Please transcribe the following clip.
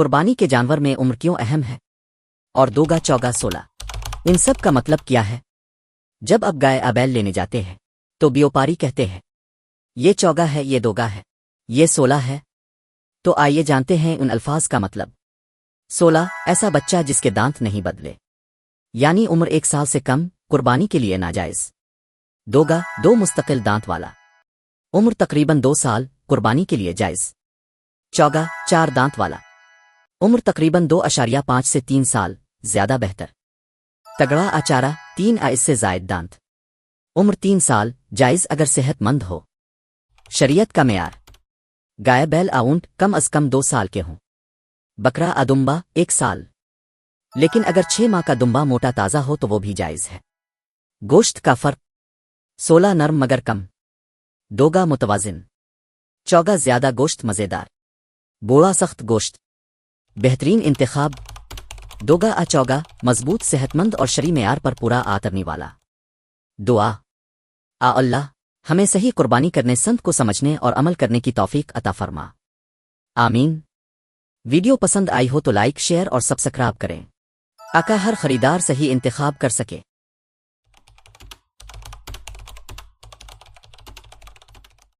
कुर्बानी के जानवर में उम्र क्यों अहम है? और दोगा चौगा सोलह इन सब का मतलब क्या है? जब अब गाय अबैल लेने जाते हैं तो व्यापारी कहते हैं, ये चौगा है, ये दोगा है, ये सोलह है। तो आइए जानते हैं उन अल्फाज का मतलब। सोलह ऐसा बच्चा जिसके दांत नहीं बदले। यानी उम्र एक साल से कम, कुर्बानी के लिए नाजायज। दोगा, दो मुस्तकिल दांत वाला। उम्र तकरीबन दो साल, कुर्बानी के लिए जायज़। चौगा, चार दांत वाला। उम्र तकरीबन दो अशारिया पाँच से तीन साल, ज़्यादा बेहतर। तगड़ा आचारा, तीन आ इससे जायद दांत। उम्र तीन साल, जायज़ अगर सेहतमंद हो। शरीयत का मैार। गाय बैल आउंट कम अज कम दो साल के हों। बकरा अदुम्बा एक साल। लेकिन अगर छह माह का दुम्बा मोटा ताज़ा हो तो वो भी जायज़ है। गोश्त का फ़र्क सोलह नर्म मगर कम। दोगा मुतवाजिन। चौगा ज़्यादा गोश्त मज़ेदार। बोड़ा सख्त गोश्त। बेहतरीन इंतखाब, दोगा आ चौगा, मज़बूत, सेहतमंद और शरी मैार पर पूरा आतरने वाला। दुआ, आ अल्लाह, हमें सही कुर्बानी करने, संत को समझने और अमल करने की तौफीक अता फरमा। आमीन। वीडियो पसंद आई हो तो लाइक, शेयर और सब्सक्राइब करें। आका हर खरीदार सही इंतखब कर सके।